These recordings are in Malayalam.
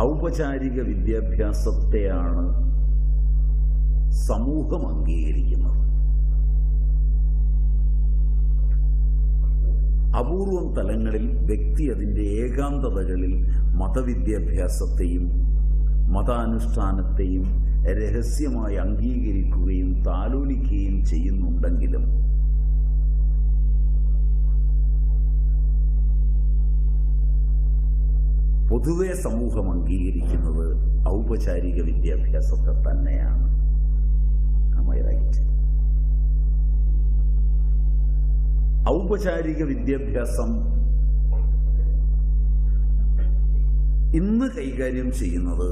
ഔപചാരിക വിദ്യാഭ്യാസത്തെയാണ് സമൂഹം അംഗീകരിക്കുന്നത്. അപൂർവം തലങ്ങളിൽ വ്യക്തി അതിന്റെ ഏകാന്തതകളിൽ മതവിദ്യാഭ്യാസത്തെയും മതാനുഷ്ഠാനത്തെയും രഹസ്യമായി അംഗീകരിക്കുകയും താലോലിക്കുകയും ചെയ്യുന്നുണ്ടെങ്കിലും പൊതുവെ സമൂഹം അംഗീകരിക്കുന്നത് ഔപചാരിക വിദ്യാഭ്യാസത്തെ തന്നെയാണ്. ഔപചാരിക വിദ്യാഭ്യാസം ഇന്ന് കൈകാര്യം ചെയ്യുന്നത്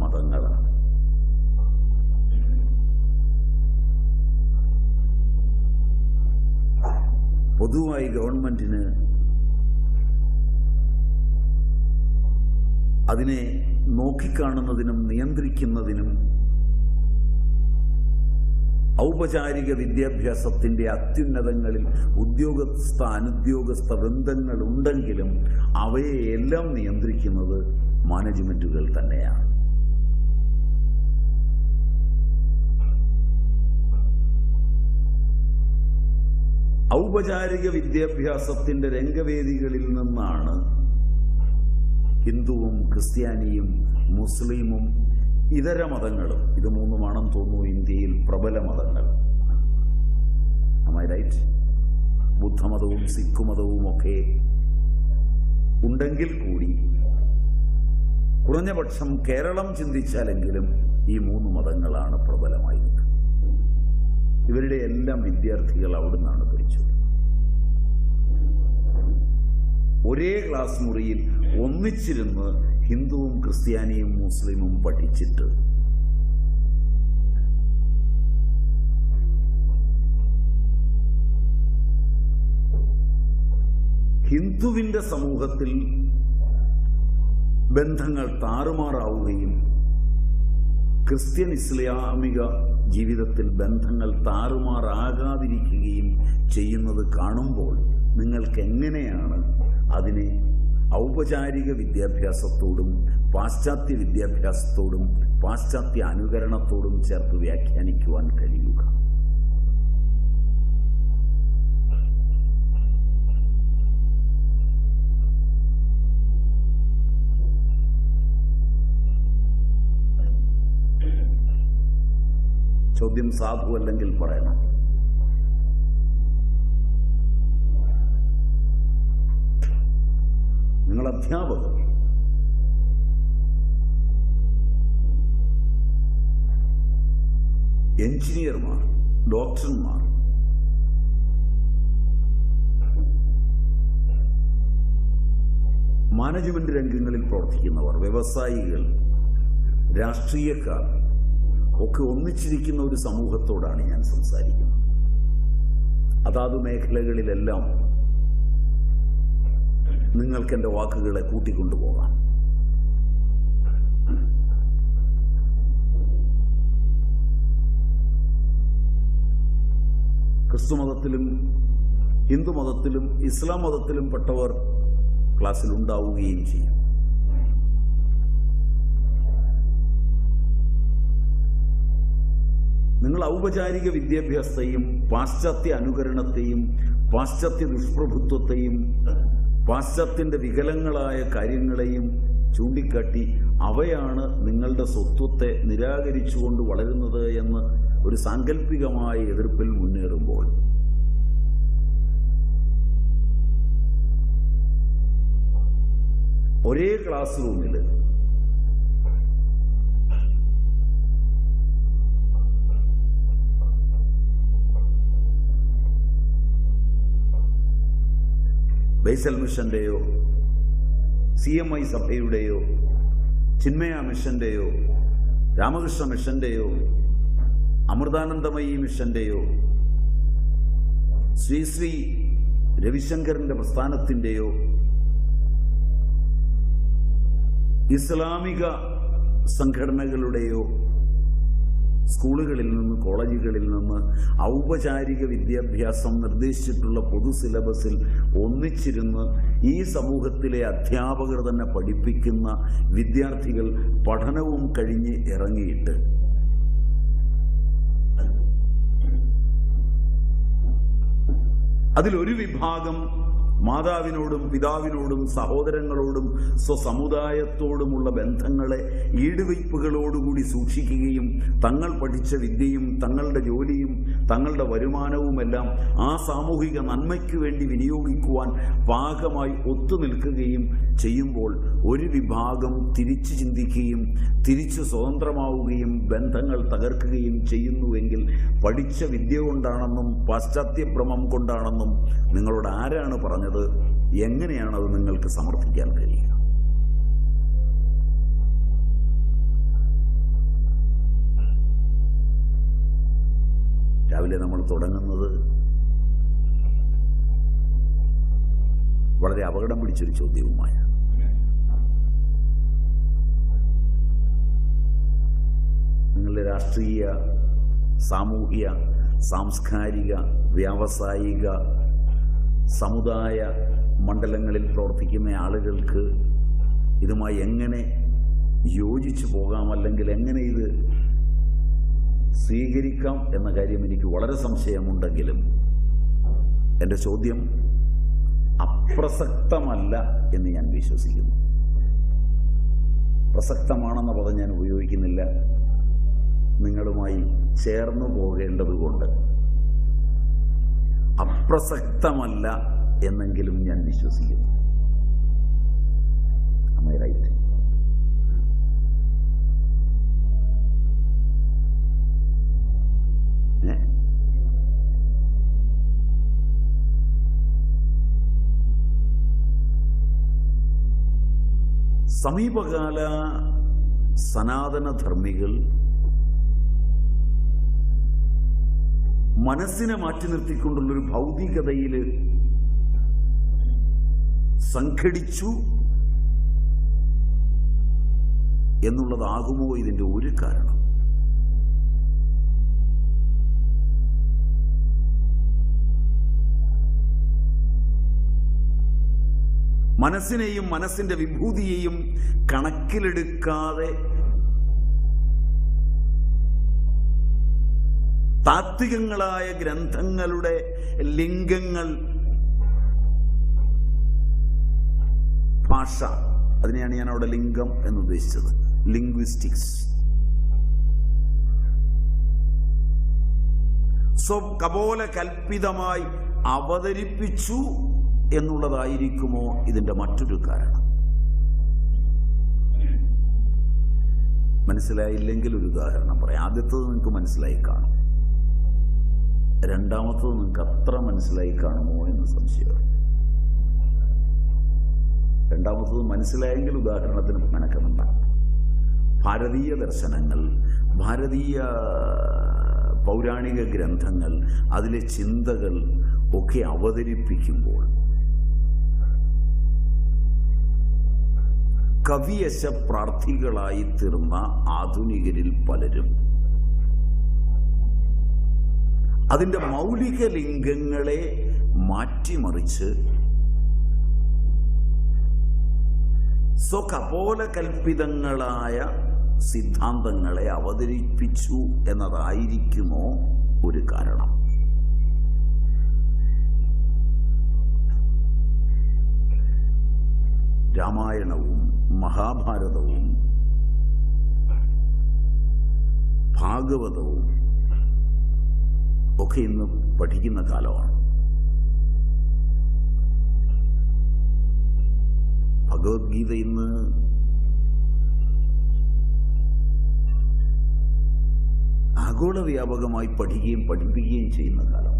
മതങ്ങളാണ്. പൊതുവായി ഗവൺമെന്റിന് അതിനെ നോക്കിക്കാണുന്നതിനും നിയന്ത്രിക്കുന്നതിനും ഔപചാരിക വിദ്യാഭ്യാസത്തിന്റെ അത്യുന്നതങ്ങളിൽ ഉദ്യോഗസ്ഥ അനുദ്യോഗസ്ഥ ബന്ധങ്ങൾ ഉണ്ടെങ്കിലും അവയെല്ലാം നിയന്ത്രിക്കുന്നത് മാനേജ്മെന്റുകൾ തന്നെയാണ്. ഔപചാരിക വിദ്യാഭ്യാസത്തിന്റെ രംഗവേദികളിൽ നിന്നാണ് ഹിന്ദുവും ക്രിസ്ത്യാനിയും മുസ്ലിമും ഇതര മതങ്ങളും. ഇത് മൂന്നുമാണെന്ന് തോന്നുന്നു ഇന്ത്യയിൽ പ്രബല മതങ്ങൾ. റൈറ്റ് ബുദ്ധമതവും സിഖ് മതവും ഒക്കെ ഉണ്ടെങ്കിൽ കൂടി കുറഞ്ഞപക്ഷം കേരളം ചിന്തിച്ചാലെങ്കിലും ഈ മൂന്ന് മതങ്ങളാണ് പ്രബലമായി ഇവരുടെ എല്ലാം വിദ്യാർത്ഥികൾ അവിടുന്നാണ് പഠിച്ചത്. ഒരേ ക്ലാസ് മുറിയിൽ ഒന്നിച്ചിരുന്ന് ഹിന്ദുവും ക്രിസ്ത്യാനിയും മുസ്ലിമും പഠിച്ചിട്ട്. ഹിന്ദുവിന്റെ സമൂഹത്തിൽ ബന്ധങ്ങൾ താറുമാറാവുകയും ക്രിസ്ത്യൻ ഇസ്ലാമിക ജീവിതത്തിൽ ബന്ധങ്ങൾ താറുമാറാകാതിരിക്കുകയും ചെയ്യുന്നത് കാണുമ്പോൾ നിങ്ങൾക്ക് എങ്ങനെയാണ് അതിനെ ഔപചാരിക വിദ്യാഭ്യാസത്തോടും പാശ്ചാത്യ വിദ്യാഭ്യാസത്തോടും പാശ്ചാത്യ അനുകരണത്തോടും ചേർത്ത് വ്യാഖ്യാനിക്കുവാൻ കഴിയുക. ചോദ്യം സാധു അല്ലെങ്കിൽ പറയണം. അധ്യാപകർ. എഞ്ചിനീയർമാർ ഡോക്ടർമാർ. മാനേജ്മെന്റ് രംഗങ്ങളിൽ പ്രവർത്തിക്കുന്നവർ വ്യവസായികൾ രാഷ്ട്രീയക്കാർ ഒക്കെ ഒന്നിച്ചിരിക്കുന്ന ഒരു സമൂഹത്തോടാണ് ഞാൻ സംസാരിക്കുന്നത്. അതാത് മേഖലകളിലെല്ലാം നിങ്ങൾക്ക് എന്റെ വാക്കുകളെ കൂട്ടിക്കൊണ്ടുപോകാം. ക്രിസ്തുമതത്തിലും ഹിന്ദുമതത്തിലും ഇസ്ലാം മതത്തിലും പെട്ടവർ ക്ലാസ്സിൽ ഉണ്ടാവുകയും ചെയ്യും. നിങ്ങൾ ഔപചാരിക വിദ്യാഭ്യാസത്തെയും പാശ്ചാത്യ അനുകരണത്തെയും പാശ്ചാത്യ ദുഷ്പ്രഭുത്വത്തെയും പാശ്ചാത്യന്റെ വികലങ്ങളായ കാര്യങ്ങളെയും ചൂണ്ടിക്കാട്ടി അവയാണ് നിങ്ങളുടെ സ്വത്വത്തെ നിരാകരിച്ചുകൊണ്ട് വളരുന്നത് എന്ന് ഒരു സാങ്കല്പികമായ എതിർപ്പിൽ മുന്നേറുമ്പോൾ. ഒരേ ക്ലാസ് റൂമിൽ ബൈസൽ മിഷന്റെയോ സി എം ഐ സഭയുടെയോ ചിന്മയ മിഷന്റെയോ രാമകൃഷ്ണ മിഷന്റെയോ അമൃതാനന്ദമയി മിഷന്റെയോ ശ്രീ ശ്രീ രവിശങ്കറിന്റെ പ്രസ്ഥാനത്തിന്റെയോ ഇസ്ലാമിക സംഘടനകളുടെയോ സ്കൂളുകളിൽ നിന്ന് കോളേജുകളിൽ നിന്ന് ഔപചാരിക വിദ്യാഭ്യാസം നിർദ്ദേശിച്ചിട്ടുള്ള പൊതു സിലബസിൽ ഒന്നിച്ചിരുന്ന് ഈ സമൂഹത്തിലെ അധ്യാപകർ തന്നെ പഠിപ്പിക്കുന്ന വിദ്യാർത്ഥികൾ പഠനവും കഴിഞ്ഞ് ഇറങ്ങിയിട്ട്. അതിലൊരു വിഭാഗം മാതാവിനോടും പിതാവിനോടും സഹോദരങ്ങളോടും സ്വസമുദായത്തോടുമുള്ള ബന്ധങ്ങളെ ഈടുവയ്പ്പുകളോടുകൂടി സൂക്ഷിക്കുകയും തങ്ങൾ പഠിച്ച വിദ്യയും തങ്ങളുടെ ജോലിയും തങ്ങളുടെ വരുമാനവുമെല്ലാം ആ സാമൂഹിക നന്മയ്ക്ക് വേണ്ടി വിനിയോഗിക്കുവാൻ പാകമായി ഒത്തുനിൽക്കുകയും ചെയ്യുമ്പോൾ ഒരു വിഭാഗം തിരിച്ചു ചിന്തിക്കുകയും തിരിച്ചു സ്വതന്ത്രമാവുകയും ബന്ധങ്ങൾ തകർക്കുകയും ചെയ്യുന്നുവെങ്കിൽ പഠിച്ച വിദ്യ കൊണ്ടാണെന്നും പാശ്ചാത്യഭ്രമം കൊണ്ടാണെന്നും നിങ്ങളോട് ആരാണ് പറഞ്ഞത്? എങ്ങനെയാണ് അത് നിങ്ങൾക്ക് സമർത്ഥിക്കാൻ കഴിയുക? രാവിലെ നമ്മൾ തുടങ്ങുന്നത് വളരെ അപകടം പിടിച്ചൊരു ചോദ്യവുമായ നിങ്ങളുടെ രാഷ്ട്രീയ സാമൂഹിക സാംസ്കാരിക വ്യാവസായിക സമുദായ മണ്ഡലങ്ങളിൽ പ്രവർത്തിക്കുന്ന ആളുകൾക്ക് ഇതുമായി എങ്ങനെ യോജിച്ചു പോകാം? അല്ലെങ്കിൽ എങ്ങനെ ഇത് സ്വീകരിക്കാം എന്ന കാര്യം എനിക്ക് വളരെ സംശയമുണ്ടെങ്കിലും എന്റെ ചോദ്യം അപ്രസക്തമല്ല എന്ന് ഞാൻ വിശ്വസിക്കുന്നു. പ്രസക്തമാണെന്ന പദം ഞാൻ ഉപയോഗിക്കുന്നില്ല. നിങ്ങളുമായി ചേർന്നു പോകേണ്ടതുകൊണ്ട്. അപ്രസക്തമല്ല എന്നെങ്കിലും ഞാൻ വിശ്വസിക്കുന്നു. റൈറ്റ് സമീപകാല സനാതനധർമ്മികൾ മനസ്സിനെ മാറ്റി നിർത്തിക്കൊണ്ടുള്ളൊരു ഭൗതികതയിൽ സംഘടിച്ചു എന്നുള്ളതാകുമോ ഇതിന്റെ ഒരു കാരണം? മനസ്സിനെയും മനസ്സിന്റെ വിഭൂതിയെയും കണക്കിലെടുക്കാതെ താത്വികങ്ങളായ ഗ്രന്ഥങ്ങളുടെ ലിംഗങ്ങൾ. ഭാഷ. അതിനെയാണ് ഞാൻ അവിടെ ലിംഗം എന്ന് ഉദ്ദേശിച്ചത് ലിംഗ്വിസ്റ്റിക്സ് സ്വ കപോല കൽപ്പിതമായി അവതരിപ്പിച്ചു എന്നുള്ളതായിരിക്കുമോ ഇതിന്റെ മറ്റൊരു കാരണം? മനസ്സിലായില്ലെങ്കിൽ ഒരു ഉദാഹരണം പറയാം. ആദ്യത്തത് നിങ്ങൾക്ക് മനസ്സിലായി കാണും. രണ്ടാമത്തത് നിങ്ങൾക്ക് അത്ര മനസ്സിലായി കാണുമോ എന്ന് സംശയമാണ്. രണ്ടാമത്തത് മനസ്സിലായെങ്കിൽ ഉദാഹരണത്തിന് മെനക്കെന്നുണ്ടാകും ഭാരതീയ ദർശനങ്ങൾ ഭാരതീയ പൗരാണിക ഗ്രന്ഥങ്ങൾ അതിലെ ചിന്തകൾ ഒക്കെ അവതരിപ്പിക്കുമ്പോൾ കവിയശ പ്രാർത്ഥികളായി തീർന്ന ആധുനികരിൽ പലരും അതിന്റെ മൗലിക ലിംഗങ്ങളെ മാറ്റിമറിച്ച് സ്വകപോല കൽപ്പിതങ്ങളായ സിദ്ധാന്തങ്ങളെ അവതരിപ്പിച്ചു എന്നതായിരിക്കുമോ ഒരു കാരണം? രാമായണവും മഹാഭാരതവും ഭാഗവതവും ഒക്കെ ഇന്ന് പഠിക്കുന്ന കാലമാണ്. ഭഗവത്ഗീത ഇന്ന് ആഗോള വ്യാപകമായി പഠിക്കുകയും പഠിപ്പിക്കുകയും ചെയ്യുന്ന കാലം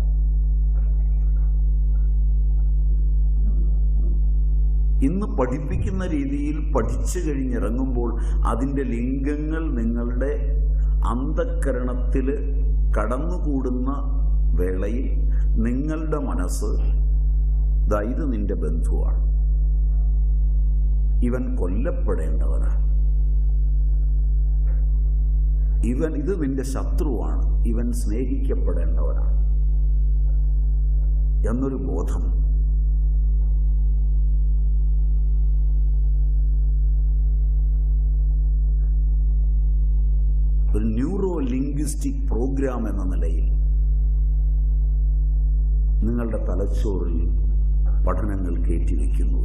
ഇന്ന് പഠിപ്പിക്കുന്ന രീതിയിൽ പഠിച്ചു കഴിഞ്ഞിറങ്ങുമ്പോൾ അതിന്റെ ലിംഗങ്ങൾ നിങ്ങളുടെ അന്ധക്കരണത്തിൽ കടന്നുകൂടുന്ന വേളയിൽ നിങ്ങളുടെ മനസ്സ് ഇത് നിന്റെ ബന്ധുവാണ്. ഇവൻ കൊല്ലപ്പെടേണ്ടവനാണ്. ഇവൻ ഇത് നിന്റെ ശത്രുവാണ്. ഇവൻ സ്നേഹിക്കപ്പെടേണ്ടവനാണ്. എന്നൊരു ബോധം ഒരു ന്യൂറോ ലിംഗ്വിസ്റ്റിക് പ്രോഗ്രാം എന്ന നിലയിൽ നിങ്ങളുടെ തലച്ചോറിൽ പഠനങ്ങൾ കയറ്റിവെക്കുന്നു